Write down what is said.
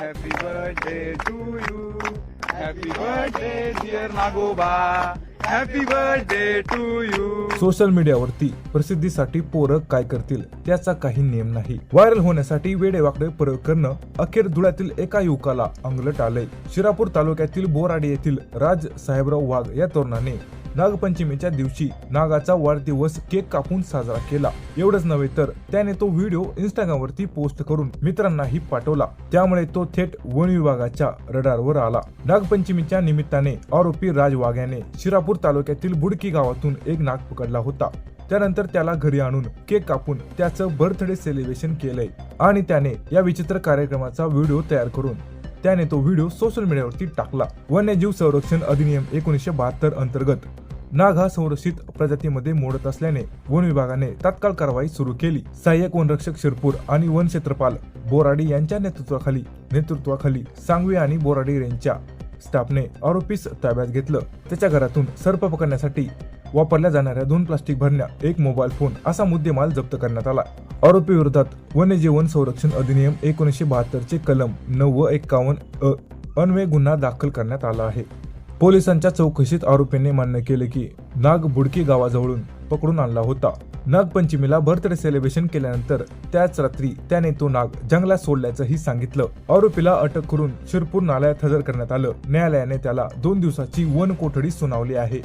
Happy birthday to you happy birthday dear Nagoba happy birthday to you social मीडियावरती प्रसिद्धीसाठी पोरं काय करतील त्याचा काही नियम नाही. व्हायरल होण्यासाठी वेडेवाकडे प्रयोग करणं अखेर धुळ्यातील एका युवकाला अंगलट आलंय. शिरापूर तालुक्यातील बोराडी येथील राज साहेबराव वाघ या तरुणाने नागपंचमीच्या दिवशी नागाचा वाढदिवस केक कापून साजरा केला. एवढंच नव्हे तर त्याने तो व्हिडिओ इंस्टाग्राम वरती पोस्ट करून मित्रांनाही पाठवला. त्यामुळे तो थेट वन विभागाच्या रडारवर आला. नागपंचमीच्या निमित्ताने आरोपी राज शिरापूर तालुक्यातील बुडकी गावातून एक नाग पकडला होता. त्यानंतर त्याला घरी आणून केक कापून त्याचं बर्थडे सेलिब्रेशन केलंय आणि त्याने या विचित्र कार्यक्रमाचा व्हिडिओ तयार करून त्याने तो व्हिडिओ सोशल मीडियावरती टाकला. वन्यजीव संरक्षण अधिनियम एकोणीसशे बहात्तर अंतर्गत नाग हा संरक्षित प्रजातीमध्ये मोडत असल्याने वन विभागाने तात्काळ कारवाई सुरू केली. सहाय्यक वनरक्षक शिरपूर आणि वन क्षेत्रपाल बोराडी यांच्या नेतृत्वाखाली नेतृत्वाखाली सांगवी आणि बोराडी रेंजच्या स्टाफने आरोपीस ताब्यात घेतलं. त्याच्या घरातून सर्प पकडण्यासाठी वापरल्या जाणाऱ्या दोन प्लास्टिक भरण्या एक मोबाईल फोन असा मुद्देमाल जप्त करण्यात आला. आरोपी विरोधात वन्यजीवन संरक्षण अधिनियम एकोणीसशे बहात्तरचे कलम नऊ व एक्कावन्न अन्वय गुन्हा दाखल करण्यात आला आहे. पोलिसांच्या चौकशीत आरोपींनी मान्य केले की नाग बुडकी गावाजवळून पकडून आणला होता. नागपंचमीला बर्थडे सेलिब्रेशन केल्यानंतर त्याच रात्री त्याने तो नाग जंगलात सोडल्याचंही सांगितलं. आरोपीला अटक करून शिरपूर नाल्यात हजर करण्यात आलं. न्यायालयाने त्याला दोन दिवसाची वन कोठडी सुनावली आहे.